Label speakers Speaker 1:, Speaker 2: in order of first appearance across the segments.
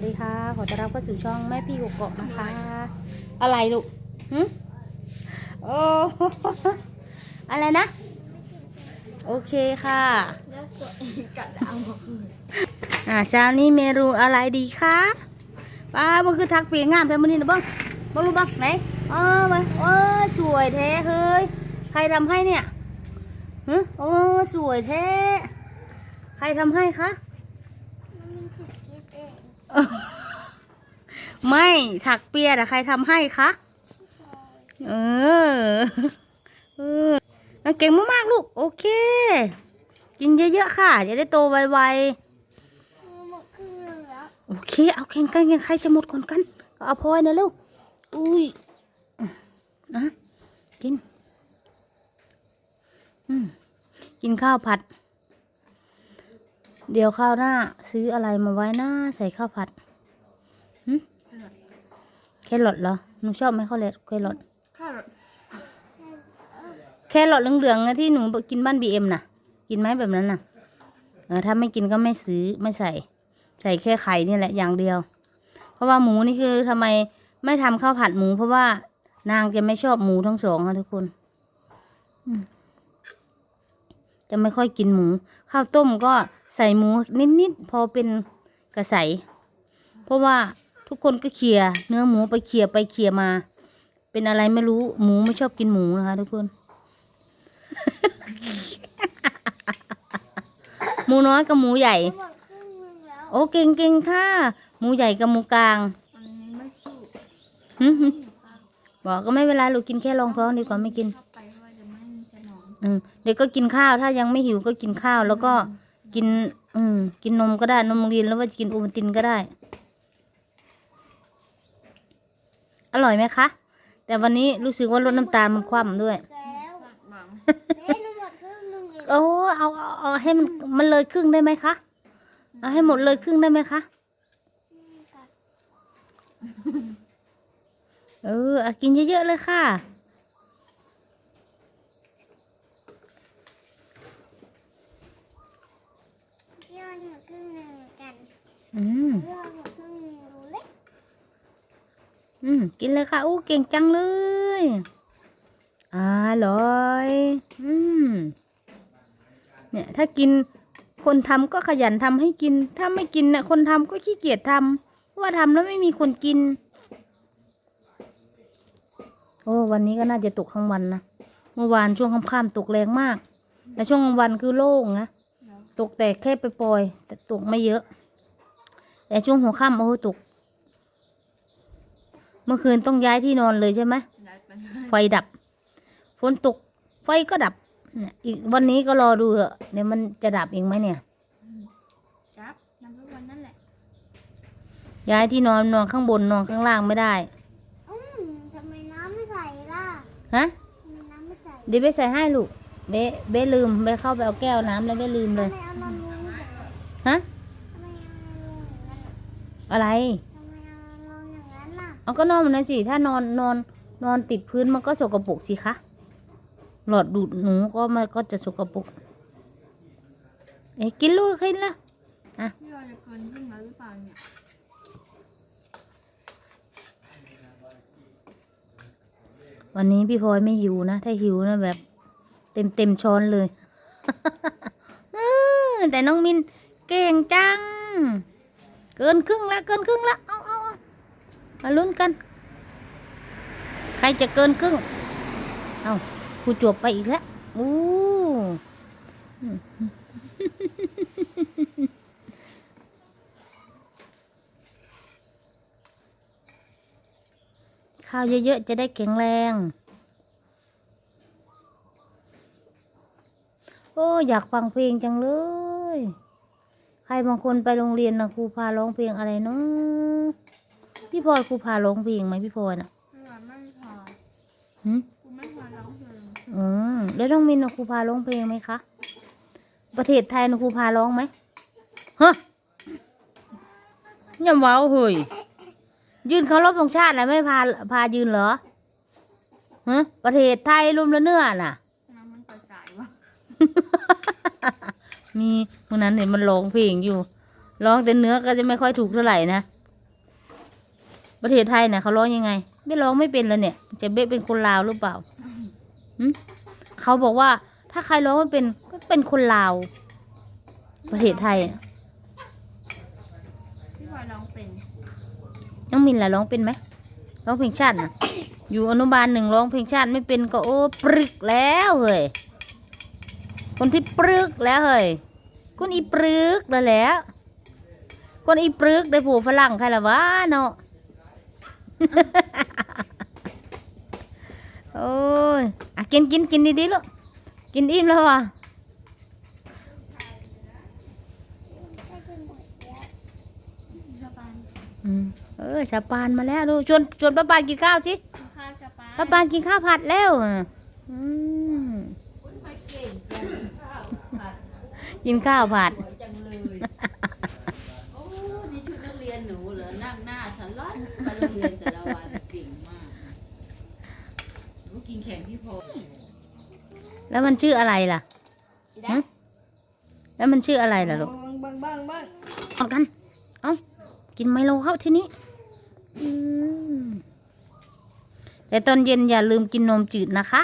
Speaker 1: วัสดีค่ะ ขอต้อนรับเข้าสู่ช่องแม่พี่กกอกนะคะ อะไรลูกหึโอ้อะไรนะ โอเคค่ะ
Speaker 2: แล้วกดกัดเอามาคืน
Speaker 1: อ่าเช้านี้เมนูอะไรดีคะป้ามันคือทักเปียงงามแต่มันนี่นะบ้างบ้างรู้บ้างไหนอ๋อมาโอ้สวยแท้เฮ้ยใครทำให้เนี่ยหึโอ้สวยแท้ใครทำให้คะ
Speaker 2: มันมีผิดคิดเอง
Speaker 1: ไม่ถักเปียแต่ใครทำให้คะ เออ เออเก่งมากๆลูก โอเค กินเยอะๆค่ะ จะได้โตไวๆ โอเค เอาแข่งกันแข่งใครจะหมดก่อนกัน เอาพลอยนะลูก อุ้ยอะกิน อืม กินข้าวผัด ดี๋ยวข้าวหน้า ซื้ออะไรมาไว้หน้าใส่ข้าวผัดหึแครอทเหรอหนูชอบไหมข้าวเล็ดแครอท
Speaker 2: ข้าว
Speaker 1: แครอทเหลืองๆนะที่หนูกินบ้านบีเอ็มน่ะ กินไหมแบบนั้นน่ะเออถ้าไม่กินก็ไม่ซื้อไม่ใส่ ใส่แค่ไข่นี่แหละอย่างเดียว เพราะว่าหมูนี่คือทำไมไม่ทำข้าวผัดหมู เพราะว่านางจะไม่ชอบหมูทั้งสองค่ะทุกคนอืมจะไม่ค่อยกินหมู ข้าวต้มก็ ใส่หมูนิดๆพอเป็นกระใส เพราะว่าทุกคนก็เขี่ยเนื้อหมูไปเขี่ยไปเขี่ยมา เป็นอะไรไม่รู้หมูไม่ชอบกินหมูนะคะ ทุกคน หมูน้อยกับหมูใหญ่
Speaker 2: หมดครึ่งหนึงแล้ว
Speaker 1: โอ้เก่งเก่งค่ะ หมูใหญ่กับหมูกลาง
Speaker 2: อันนี้ไม่สู้
Speaker 1: หึหึบอกก็ไม่เป็นไรลูกกินแค่รองท้องดีกว่าไม่กิน
Speaker 2: เข้าไปว่าจะไม่มีสนอง
Speaker 1: อืมเด็กก็กินข้าวถ้ายังไม่หิวก็กินข้าวแล้วก็ กิน อืม กินนมก็ได้ นมโรงเรียนแล้วว่าจะกินโอวัลตินก็ได้ อร่อยไหมคะ แต่วันนี้รู้สึกว่าลดน้ำตาลมันคว่ำด้วย
Speaker 2: แล้วบังเอ๊ะหนูหมดครึ่งหนึงอีก
Speaker 1: โอ้เอาเอาเอาให้มันมันเลยครึ่งได้ไหมคะเอาให้หมดเลยครึ่งได้ไหมคะ
Speaker 2: นี่ค่ะ
Speaker 1: เออเอากินเยอะๆเลยค่ะ
Speaker 2: พี่ว่าหมดครึ่งหนึงเหมือนกัน
Speaker 1: อืมอืมกินเลยค่ะอู้เก่งจังเลยอร่อย อืมเนี่ย ถ้ากินคนทำก็ขยันทำให้กิน ถ้าไม่กินเนี่ยคนทำก็ขี้เกียจทำเพราะว่าทำแล้วไม่มีคนกิน โอ้วันนี้ก็น่าจะตกทั้งวันนะเมื่อวานช่วงค่ำๆตกแรงมาก แต่ช่วงกลางวันคือโล่งนะตกแต่แค่ไปปล่อยแต่ตกไม่เยอะ แต่ช่วงหัวค่ำโอ้ตก เมื่อคืนต้องย้ายที่นอนเลยใช่ไหม
Speaker 2: ได้ไป
Speaker 1: ไฟดับฝนตก ไฟก็ดับเนี่ยอีกวันนี้ก็รอดูเถอะเดี๋ยวมันจะดับเองไหมเนี่ย
Speaker 2: ครับน้ำทุกวันนั่นแหละ
Speaker 1: ย้ายที่นอนนอนข้างบนนอนข้างล่างไม่ได้
Speaker 2: อืมทำไมน้ำไม่ใส่ล่ะ
Speaker 1: ฮะ
Speaker 2: ทำไมน้ำไม่ใส่
Speaker 1: เดี๋ยวเบ๊ใส่ให้ลูกเบ๊เบ๊ลืมเบ๊เข้าไปเอาแก้วน้ำแล้วเบ๊ลืมเลย
Speaker 2: ทำไมเอานอนลงอย่างนั้น
Speaker 1: ฮะ
Speaker 2: อะ
Speaker 1: ไร
Speaker 2: ทำไมเอานอนอย่างนั้นล่ะ
Speaker 1: เอาก็นอนมันนั้นสิถ้านอนนอนนอนติดพื้นมันก็สกปรกสิคะหลอดดูดหนูก็มันก็จะสกปรกเอ๊ะกินลูกกินละ
Speaker 2: นี่เราจะเกินครึ่งแล้วหรือเปล่าเนี่ย
Speaker 1: วันนี้พี่พลอยไม่หิวนะ ถ้าหิวนะแบบ เต็มเต็มช้อนเลยอื้อแต่น้องมินเก่งจัง เกินครึ่งละเกินครึ่งละเอาเอาเอามาลุ้นกัน ใครจะเกินครึ่ง เอาครูจวบไปอีกแล้วอู้ข้าวเยอะๆ จะได้แข็งแรง โอ้ อยากฟังเพลงจังเลย ใครบางคนไปโรงเรียนนะครูพาร้องเพลงอะไรเนาะพี่พลอยครูพาร้องเพลงไหมพี่พลอยน่ะ
Speaker 2: ไม่ว่าไม่พอ
Speaker 1: หืม
Speaker 2: กูไม่พอร้องเพลง
Speaker 1: อืมแล้วต้องมินนะครูพาร้องเพลงไหมคะประเทศไทยนะครูพาร้องไหมฮะอย่าเว้าเฮ้ยยืนเคารพธงชาติแล้วไม่พาพายืนเหรอฮะประเทศไทยรุมละเนื้อน่ะ
Speaker 2: น้ำ มันกระจายวะ
Speaker 1: มีวันนั้นเห็นมันร้องเพลงอยู่ร้องแต่เนื้อก็จะไม่ค่อยถูกเท่าไหร่นะ
Speaker 2: อ
Speaker 1: ประเทศไทยเนี่ยเขาร้องยังไงเบ๊ร้องไม่เป็นเลยเนี่ย จะเบ๊เป็นคนลาวหรือเปล่าหึเขาบอกว่า ถ้าใครร้องไม่เป็นก็เป็นคนลาว ประเทศไทยอะ
Speaker 2: พี่พลอยร้องเป็น
Speaker 1: น้องมินล่ะร้องเป็นไหมร้องเพลงชาตินะอยู่อนุบาลหนึ่งร้องเพลงชาติไม่เป็นก็โอ้ปรึกแล้วเฮ้ยคนที่ปรึกแล้วเฮ้ย คนอีปรึกแล้วแหล้วคนอีปรึกได้ผูฝรั่งใครละวะเนาะโอ้ยอะกินกินกินดีๆลูกกินอิ่มแล้ววะ
Speaker 2: สบาย
Speaker 1: อืมเออชาปานมาแล้วดูชวนชวนป้าปานกินข้าวสิ
Speaker 2: ข้าวจะไป
Speaker 1: ป้าปานกินข้าวผัดแล้วอะอืม กินข้าวผัด
Speaker 3: สวยจังเลยโอ้นี่ชุดนักเรียนหนูเหรอนั่งหน้าสลอนไปโรงเรียนแต่ละวันเก่งมากหนูกินแข่งพี่พลอย
Speaker 1: แล้วมันชื่ออะไรล่ะหึแล้วมันชื่ออะไรล่ะลูก
Speaker 2: เบิ้งเบิ้งเบิ้งเบิ้ง
Speaker 1: เอากัน เอากินไมโลเข้าที่นี้อืมแต่ตอนเย็นอย่าลืมกินนมจืดนะคะ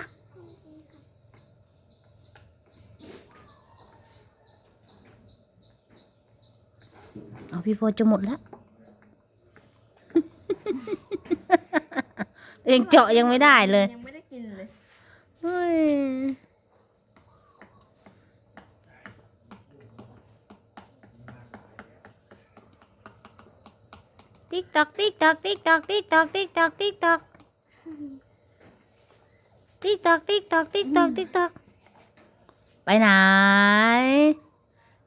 Speaker 1: เอาพี่พอจะหมดแล้วเองเจาะยังไม่ได้เลย
Speaker 2: ยังไม่ได้กินเลย
Speaker 1: เฮ้ยติ๊กตอกติ๊กตอกติ๊กตอกติ๊กตอกติ๊กตอกติ๊กตอกติ๊กตอกติ๊กตอกติ๊กตอกติ๊กตอกไปไหน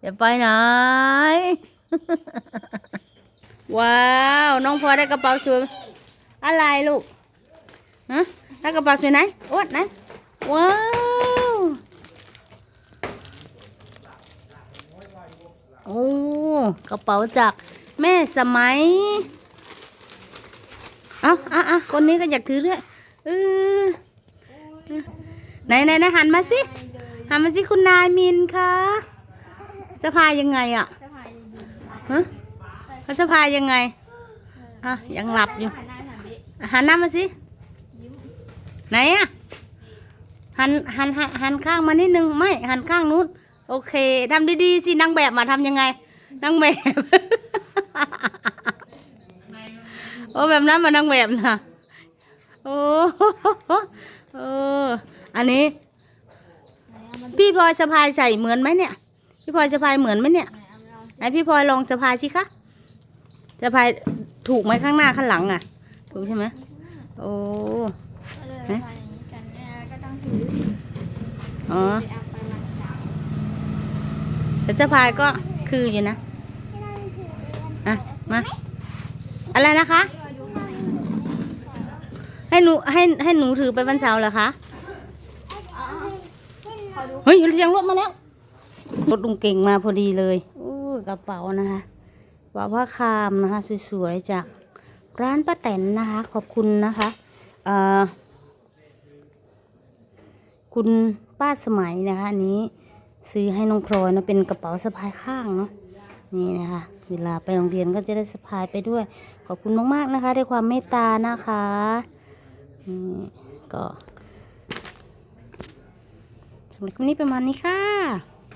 Speaker 1: จะไปไหน ว้าว น้องพลอยได้กระเป๋าสวยอะไรลูกฮะได้กระเป๋าสวยไหนโอ้ไหนว้าวโอ้กระเป๋าจากแม่สมัยเอาเอาเอาคนนี้ก็อยากถือด้วยเออไหนไหนหันมาสิหันมาสิคุณนายมินคะจะพายยังไงอะ
Speaker 2: จะ
Speaker 1: ฮะเขาจะพายยังไงอะยังหลับอยู่
Speaker 2: หันหน้าหันดิ
Speaker 1: หันหน้ามาสิ
Speaker 2: ยิ้ม
Speaker 1: ไหนอะหันหันหันหันข้างมานิดนึงไม่หันข้างนู้นโอเคทำดีๆสินางแบบมาทำยังไงนางแบบโอ้แบบนั้นมานางแบบนะโอ้โอ้อันนี้
Speaker 2: ไหนเอามา
Speaker 1: พี่พลอยสะพายใส่เหมือนไหมเนี่ย พี่พลอยสะพายเหมือนไหมเนี่ย
Speaker 2: ไหนเอามาลอง
Speaker 1: ไหนพี่พลอยลองสะพายสิคะสะพายถูกไหมข้างหน้าข้างหลังอะ ถูกใช่ไหมโอ้
Speaker 2: ก็เลย
Speaker 1: เอ๊ะ
Speaker 2: พายอย่างนี้กันแม่ก็ต้องถือ
Speaker 1: อ๋อ
Speaker 2: ไปเอาไปมันสาว
Speaker 1: แต่สะพายก็คืออยู่นะอะมาอะไรนะคะ
Speaker 2: พี่พลอยดูข้างใน
Speaker 1: ให้หนูให้ให้หนูถือไปวันเสาร์เหรอคะ
Speaker 2: อ๋อขอดู
Speaker 1: เฮ้ยเรียงรถมาแล้วรถลุงเก่งมาพอดีเลยอู้ กระเป๋านะคะกระเป๋าผ้าคามนะคะสวยๆจากร้านป้าแตนนะคะ ขอบคุณนะคะคุณป้าสมัยนะคะอันนี้ซื้อให้น้องพลอยนะเป็นกระเป๋าสะพายข้างเนาะนี่นะคะเวลาไปโรงเรียนก็จะได้สะพายไปด้วย ขอบคุณมากๆนะคะด้วยความเมตตานะคะนี่ก็สำหรับคลิปนี้ประมาณนี้ค่ะ